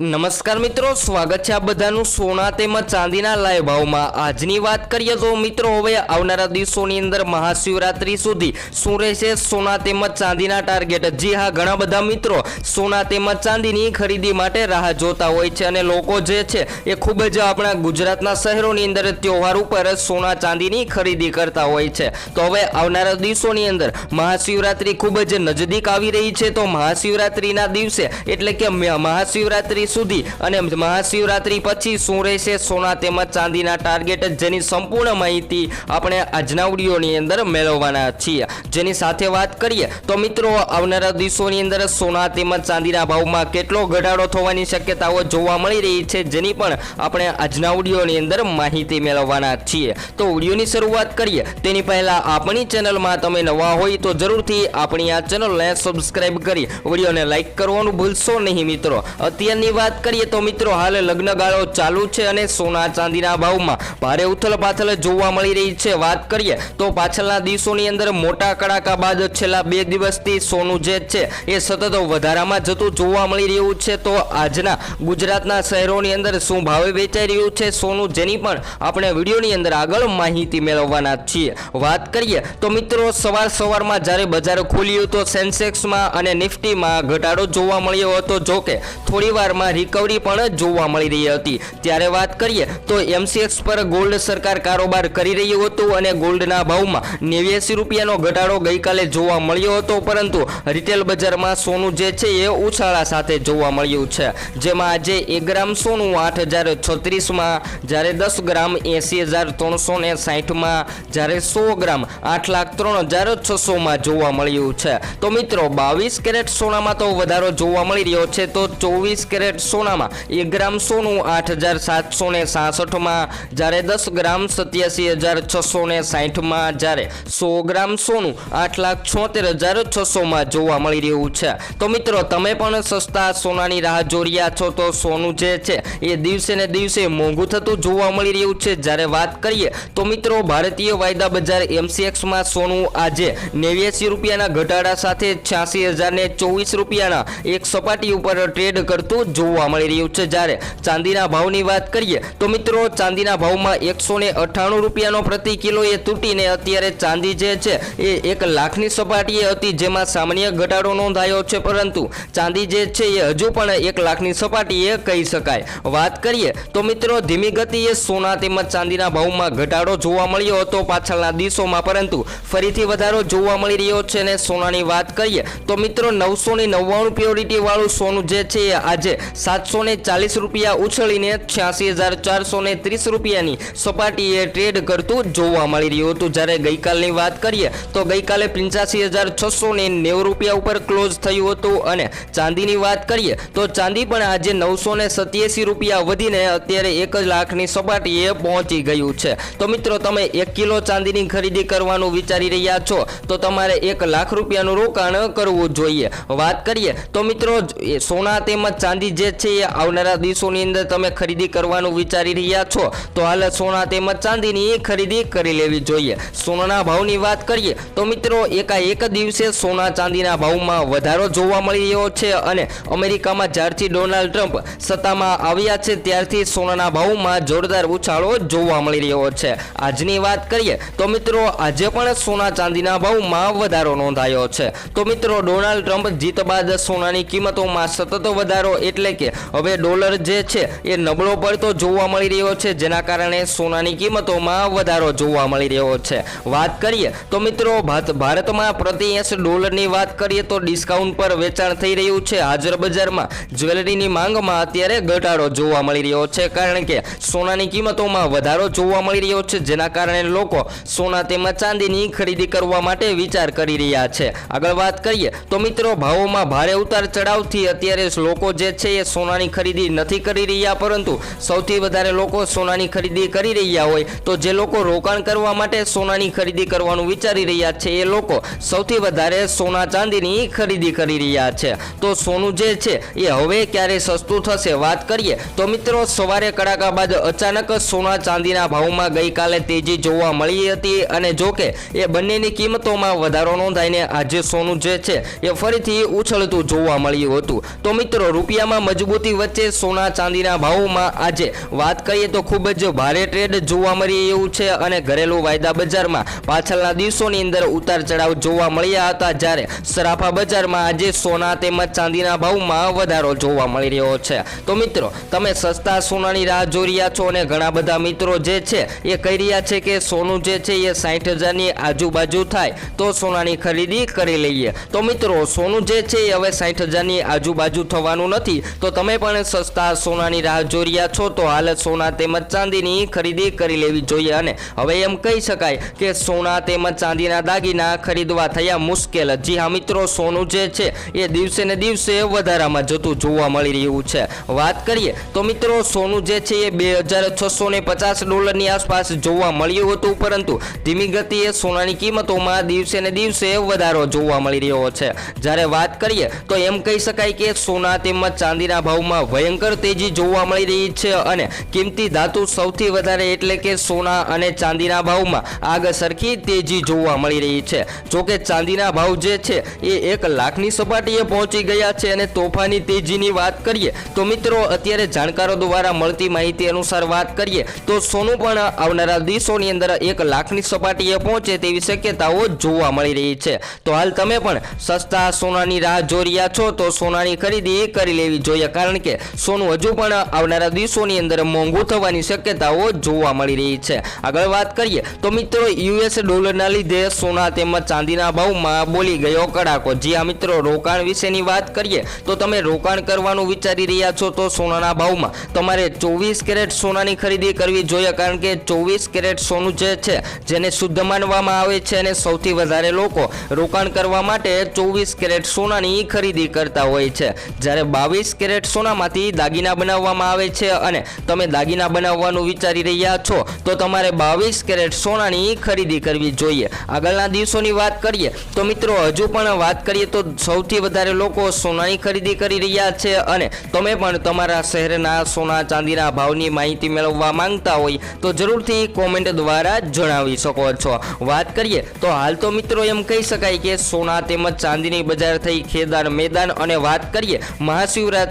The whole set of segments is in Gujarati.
નમસ્કાર મિત્રો, સ્વાગત છે આ બધાનું સોના તેમજ ચાંદીના લાઈવ ભાવમાં. આજની વાત કરીએ તો મિત્રો, હવે આવનારા દિવસોની અંદર મહાશિવરાત્રી સુધી શું રહેશે? સોના તેમજ ચાંદીના ટાર્ગેટ જી હા, ઘણા બધા મિત્રો સોના તેમજ ચાંદીની ખરીદી માટે રાહ જોતા હોય છે અને લોકો જે છે એ ખૂબ જ આપણા ગુજરાતના શહેરોની અંદર તહેવાર ઉપર સોના ચાંદીની ખરીદી કરતા હોય છે. તો હવે આવનારા દિવસોની અંદર મહાશિવરાત્રી ખૂબ જ નજદીક આવી રહી છે. તો મહાશિવરાત્રીના દિવસે એટલે કે મ- મહાશિવરાત્રી સુધી અને મહાશિવરાત્રી પછી શું રહેશે સોના તેમજ ચાંદીના ટાર્ગેટ જેની સંપૂર્ણ માહિતી આપણે આજના વિડીયોની અંદર મેળવવાના છીએ. જેની સાથે વાત કરીએ તો મિત્રો, આવનારા દિવસોની અંદર સોના તેમજ ચાંદીના ભાવમાં કેટલો ઘટાડો થવાની શક્યતાઓ જોવા મળી રહી છે જેની પણ આપણે આજના વિડીયોની અંદર માહિતી મેળવવાના છીએ. તો વિડીયોની શરૂઆત કરીએ. તેની પહેલા આપણી ચેનલમાં તમે નવા હોય તો જરૂરથી આપણી આ ચેનલને સબસ્ક્રાઇબ કરી વિડીયોને લાઇક કરવાનું ભૂલશો નહીં મિત્રો. અત્યારની વાત કરીએ તો મિત્રો, હાલ લગ્નગાળો ચાલુ છે અને સોના ચાંદીના ભાવમાં ભારે ઉથલ જોવા મળી રહી છે. વાત કરીએ તો પાછળના દિવસોની અંદર મોટા કડાકા બાદ છેલ્લા બે દિવસથી સોનું જે છે એ સતત વધારામાં જતું જોવા મળી રહ્યું છે. તો આજના ગુજરાતના શહેરોની અંદર શું ભાવે વેચાઈ રહ્યું છે સોનું, જેની પણ આપણે વિડીયોની અંદર આગળ માહિતી મેળવવાના છીએ. વાત કરીએ તો મિત્રો, સવાર સવારમાં જ્યારે બજાર ખુલ્યું તો સેન્સેક્સમાં અને નિફ્ટીમાં ઘટાડો જોવા મળ્યો હતો. જોકે થોડી વારમાં રિકવરી પણ જોવા મળી રહી હતી. ત્યારે વાત કરીએ તો એમસીએક્સ પર ગોલ્ડ સરકાર કારોબાર કરી રહ્યું હતું અને ગોલ્ડના ભાવમાં નેવ્યાસી રૂપિયાનો ઘટાડો ગઈકાલે જોવા મળ્યો હતો, પરંતુ રિટેલ બજારમાં સોનું જે છે એ ઉછાળા સાથે જોવા મળ્યું છે. જેમાં આજે એક ગ્રામ સોનું આઠ હજાર છત્રીસમાં જ્યારે દસ ગ્રામ એંસી હજાર ત્રણસો ને સાહીઠમાં જ્યારે સો ગ્રામ આઠ લાખ ત્રણ હજાર છસોમાં જોવા મળ્યું છે. તો મિત્રો, બાવીસ કેરેટ સોનામાં તો વધારો જોવા મળી રહ્યો છે, તો ચોવીસ કેરેટ સોનામાં એક ગ્રામ સોનું આઠ હજાર સાતસો ને સાસઠમાં, જ્યારે દસ ગ્રામ સત્યાસી હજાર છસો ને સાહીઠમાં જ્યારે સો ગ્રામ સોનું આઠ લાખ છોતેર હજાર છસોમાં જોવા મળી રહ્યું છે. તો મિત્રો, તમે પણ સસ્તા સોનાની રાહ જોઈ રહ્યા છો, તો સોનું જે છે, એ દિવસે ને દિવસે મોંઘું થતું જોવા મળી રહ્યું છે. જ્યારે વાત કરીએ, તો મિત્રો, ભારતીય વાયદા બજાર એમસીએક્સમાં સોનું આજે નેવ્યાસી રૂપિયાના ઘટાડા સાથે છ્યાસી હજાર ને ચોવીસ રૂપિયાના એક સપાટી ઉપર ટ્રેડ કરતું જોવા મળી રહ્યું છે. જ્યારે ચાંદીના ભાવની વાત કરીએ, તો મિત્રો ચાંદીના ભાવમાં એકસો ને અઠ્ઠાણું રૂપિયાનો પ્રતિ કિલો એ તૂટીને અત્યારે ચાંદી જે છે, એ એક લાખની સપાટીએ હતી, જેમાં સામાન્ય ઘટાડો નોંધાયો છે. પરંતુ ચાંદી જે છે, એ હજુ પણ એક લાખની સપાટીએ કહી શકાય. વાત કરીએ, તો મિત્રો ધીમી ગતિએ સોના તેમજ ચાંદીના ભાવમાં ઘટાડો જોવા મળ્યો હતો પાછળના દિવસોમાં. પરંતુ ફરીથી વધારો જોવા મળી રહ્યો છે અને સોનાની વાત કરીએ, તો મિત્રો નવસો ને નવ્વાણું પ્યોરિટી વાળું સોનું જે છે, એ આજે સાતસો ને ચાલીસ રૂપિયા ઉછળીને છ્યાસી હજાર ચારસો ને ત્રીસ રૂપિયાની સપાટીએ ટ્રેડ કરતું જોવા મળી રહ્યું હતું. જ્યારે ગઈકાલની વાત કરીએ તો ગઈકાલે પંચ્યાસી હજાર છસો ને નેવું રૂપિયા ઉપર ક્લોઝ થયું હતું. અને ચાંદીની વાત કરીએ તો ચાંદી પણ આજે નવસો ને સત્યાસી રૂપિયા વધીને અત્યારે એક લાખની સપાટીએ પહોંચી ગયું છે. તો મિત્રો, તમે એક કિલો ચાંદીની ખરીદી કરવાનું વિચારી રહ્યા છો, તો તમારે એક લાખ રૂપિયાનું રોકાણ કરવું જોઈએ. વાત કરીએ તો મિત્રો સોના તેમજ ચાંદી જે છે એ આવનારા દિવસોની અંદર તમે ખરીદી કરવાનું વિચારી રહ્યા છો, તો હાલ સોના તેમજ ચાંદીની ખરીદી કરી લેવી જોઈએ. સોનાના ભાવની વાત કરીએ, તો મિત્રો એકાએક દિવસે સોના ચાંદીના ભાવમાં વધારો જોવા મળી રહ્યો છે અને અમેરિકામાં જ્યારથી ડોનાલ્ડ ટ્રમ્પ સત્તામાં આવ્યા છે, ત્યારથી સોનાના ભાવમાં જોરદાર ઉછાળો જોવા મળી રહ્યો છે. આજની વાત કરીએ, તો મિત્રો આજે પણ સોના ચાંદીના ભાવમાં વધારો નોંધાયો છે. તો મિત્રો ડોનાલ્ડ ટ્રમ્પ જીત બાદ સોનાની કિંમતોમાં સતત વધારો એટલે કે હવે ડોલર જે છે એ નબળો પડતો જોવા મળી રહ્યો છે. જેના કારણે સોનાની કિંમતોમાં વધારો જોવા મળી રહ્યો છે. વાત કરીએ તો મિત્રો ભારતમાં પ્રતિ એસ ડોલરની વાત કરીએ તો ડિસ્કાઉન્ટ પર વેચાણ થઈ રહ્યું છે. હાજર બજારમાં જ્વેલરીની માંગમાં અત્યારે ઘટાડો જોવા મળી રહ્યો છે. કારણ કે સોનાની કિંમતોમાં વધારો જોવા મળી રહ્યો છે. જેના કારણે લોકો સોના તેમજ ચાંદીની ખરીદી કરવા માટે વિચાર કરી રહ્યા છે. આગળ વાત કરીએ તો મિત્રો ભાવોમાં ભારે ઉતાર ચઢાવથી અત્યારે લોકો જે છે એ સોનાની ખરીદી નથી કરી રહ્યા, પરંતુ સૌથી વધારે લોકો સોનાની ખરીદી કરી રહ્યા હોય તો જે લોકો રોકાણ કરવા માટે સોનાની ખરીદી કરવાનું વિચારી રહ્યા છે, એ લોકો સૌથી વધારે સોના ચાંદીની ખરીદી કરી રહ્યા છે. તો સોનું જે છે, એ હવે ક્યારે સસ્તું થશે વાત કરીએ તો મિત્રો, સવારે કડાકા બાદ અચાનક સોના ચાંદીના ભાવમાં ગઈકાલે તેજી જોવા મળી હતી અને જોકે એ બંનેની કિંમતોમાં વધારો નોંધાઈને આજે સોનું જે છે, એ ફરીથી ઉછળતું જોવા મળ્યું હતું. તો મિત્રો, રૂપિયામાં મજબૂતી વચ્ચે સોના ચાંદીના ભાવોમાં આજે વાત કરીએ તો ખૂબ જ ભારે ટ્રેડ જોવા મળી એવું છે અને ઘરેલું વાયદા બજારમાં પાછળના દિવસોની અંદર ઉતાર ચઢાવ જોવા મળ્યા હતા જ્યારે સરાફા બજારમાં આજે સોના તેમજ ચાંદીના ભાવમાં વધારો જોવા મળી રહ્યો છે. તો મિત્રો, તમે સસ્તા સોનાની રાહ જોઈ રહ્યા છો અને ઘણા બધા મિત્રો જે છે એ કહી રહ્યા છે કે સોનું જે છે એ સાઠ હજારની આજુબાજુ થાય તો સોનાની ખરીદી કરી લઈએ. તો મિત્રો, સોનું જે છે એ હવે સાઠ હજારની આજુબાજુ થવાનું નથી. તો તમે પણ સસ્તા સોનાની રાહ જોઈ રહ્યા છો તો હાલ સોના તેમજ ચાંદીની ખરીદી કરી લેવી જોઈએ અને હવે એમ કહી શકાય કે સોના તેમજ ચાંદીના દાગીના ખરીદવા થયા મુશ્કેલ. જી હા મિત્રો, સોનું જે છે એ દિવસે ને દિવસે વધારામાં જતું જોવા મળી રહ્યું છે. વાત કરીએ તો મિત્રો, સોનું જે છે એ બે હજાર છસો ને પચાસ ડોલરની આસપાસ જોવા મળ્યું હતું, પરંતુ ધીમી ગતિએ સોનાની કિંમતોમાં દિવસે ને દિવસે વધારો જોવા મળી રહ્યો છે. જ્યારે વાત કરીએ તો એમ કહી શકાય કે સોના તેમજ ચાંદીના ભાવમાં ભયંકર તેજી જોવા મળી રહી છે અને કિંમતી ધાતુ સૌથી વધારે એટલે કે સોના અને ચાંદીના ભાવમાં આગ સરખી તેજી જોવા મળી રહી છે. જોકે ચાંદીના ભાવ જે છે એ એક લાખની સપાટીએ પહોંચી ગયા છે અને તોફાની તેજીની વાત કરીએ તો મિત્રો અત્યારે જાણકારો દ્વારા મળતી માહિતી અનુસાર વાત કરીએ તો સોનું પણ આવનારા દિવસોની અંદર એક લાખની સપાટીએ પહોંચે તેવી શક્યતાઓ જોવા મળી રહી છે. તો હાલ તમે પણ સસ્તા સોનાની રાહ જોઈ છો તો સોનાની ખરીદી કરી લેવી જોઈએ. કારણ કે સોનું હજુ પણ આવનારા દિવસોની અંદર મોંઘું થવાની શક્યતાઓ જોવા મળી રહી છે. આગળ વાત કરીએ તો મિત્રો યુએસ ડોલરના લીધે સોના તેમજ ચાંદીના ભાવમાં બોલી ગયો કડાકો. જી આ મિત્રો, રોકાણ વિશેની વાત કરીએ તો તમે રોકાણ કરવાનું વિચારી રહ્યા છો તો સોનાના ભાવમાં તમારે ચોવીસ કેરેટ સોનાની ખરીદી કરવી જોઈએ કારણ કે ચોવીસ કેરેટ સોનું જે છે જેને શુદ્ધ માનવામાં આવે છે અને સૌથી વધારે લોકો રોકાણ કરવા માટે ચોવીસ કેરેટ સોનાની ખરીદી કરતા હોય છે. જ્યારે બાવીસ કેરેટ સોનામાંથી દાગીના બનાવવામાં આવે છે અને તમે દાગીના બનાવવાનું વિચારી રહ્યા છો, તો તમારે બાવીસ કેરેટ સોનાની ખરીદી કરવી જોઈએ. આગળના દિવસોની વાત કરીએ, તો મિત્રો હજુ પણ વાત કરીએ તો સૌથી વધારે લોકો સોનાની ખરીદી કરી રહ્યા છે અને તમે પણ તમારા શહેરના સોના ચાંદીના ભાવની માહિતી મેળવવા માંગતા હોય, તો જરૂરથી કોમેન્ટ દ્વારા જણાવી શકો છો. વાત કરીએ, તો હાલ તો મિત્રો એમ કહી શકાય કે સોના તેમજ ચાંદીની બજાર થઈ ખેદાન મેદાન અને વાત કરીએ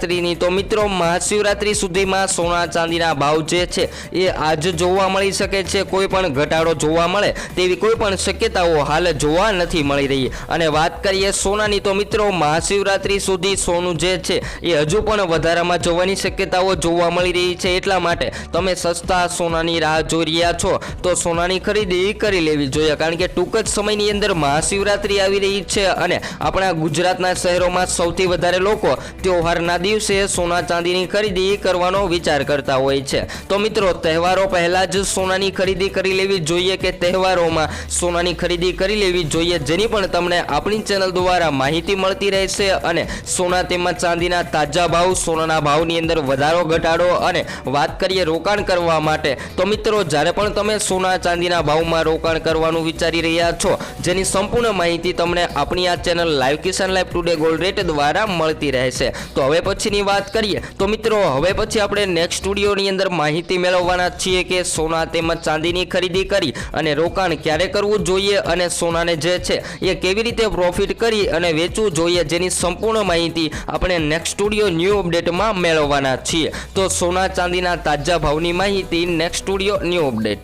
મહાશિવરાત્રિની તો મિત્રો મહાશિવરાત્રિ સુધીમાં સોના ચાંદીના ભાવ જે છે એ આજ જોવા મળી શકે છે. કોઈ પણ ઘટાડો જોવા મળે તેવી કોઈ પણ શક્યતાઓ હાલ જોવા નથી મળી રહી. અને વાત કરીએ સોનાની તો મિત્રો મહાશિવરાત્રિ સુધી સોનું જે છે એ હજુ પણ વધારામાં જોવાની શક્યતાઓ જોવા મળી રહી છે. એટલા માટે તમે સસ્તા સોનાની રાહ જોઈ રહ્યા છો તો સોનાની ખરીદી કરી લેવી જોઈએ. કારણ કે ટૂંક જ સમયની અંદર મહાશિવરાત્રિ આવી રહી છે અને આપણા ગુજરાતના શહેરોમાં સૌથી વધારે લોકો તહેવારના દિવસે સોના ચાંદીની ખરીદી કરવાનો વિચાર કરતા હોય છે. તો મિત્રો, તહેવારો પહેલા જ સોનાની ખરીદી કરી લેવી જોઈએ કે તહેવારોમાં સોનાની ખરીદી કરી લેવી જોઈએ? જેની પણ તમને આપણી ચેનલ દ્વારા માહિતી મળતી રહેશે અને સોના તેમજ ચાંદીના તાજા ભાવ, સોનાના ભાવની અંદર વધારો ઘટાડો અને વાત કરીએ રોકાણ કરવા માટે, તો મિત્રો, જ્યારે પણ તમે સોના ચાંદીના ભાવમાં રોકાણ કરવાનું વિચારી રહ્યા છો, જેની સંપૂર્ણ માહિતી તમને આપણી આ channel live Kisan live today gold rate દ્વારા મળતી રહેશે. તો હવે પછીની વાત કરીએ, તો મિત્રો હવે પછી આપણે નેક્સ્ટ સ્ટુડિયોની અંદર માહિતી મેળવવાના છીએ કે સોના તેમજ ચાંદીની ખરીદી કરી અને રોકાણ ક્યારે કરવું જોઈએ અને સોનાને જે છે એ કેવી રીતે પ્રોફિટ કરી અને વેચવું જોઈએ જેની સંપૂર્ણ માહિતી આપણે નેક્સ્ટ સ્ટુડિયો ન્યૂ અપડેટમાં મેળવવાના છીએ. તો સોના ચાંદીના તાજા ભાવની માહિતી નેક્સ્ટ સ્ટુડિયો ન્યૂ અપડેટ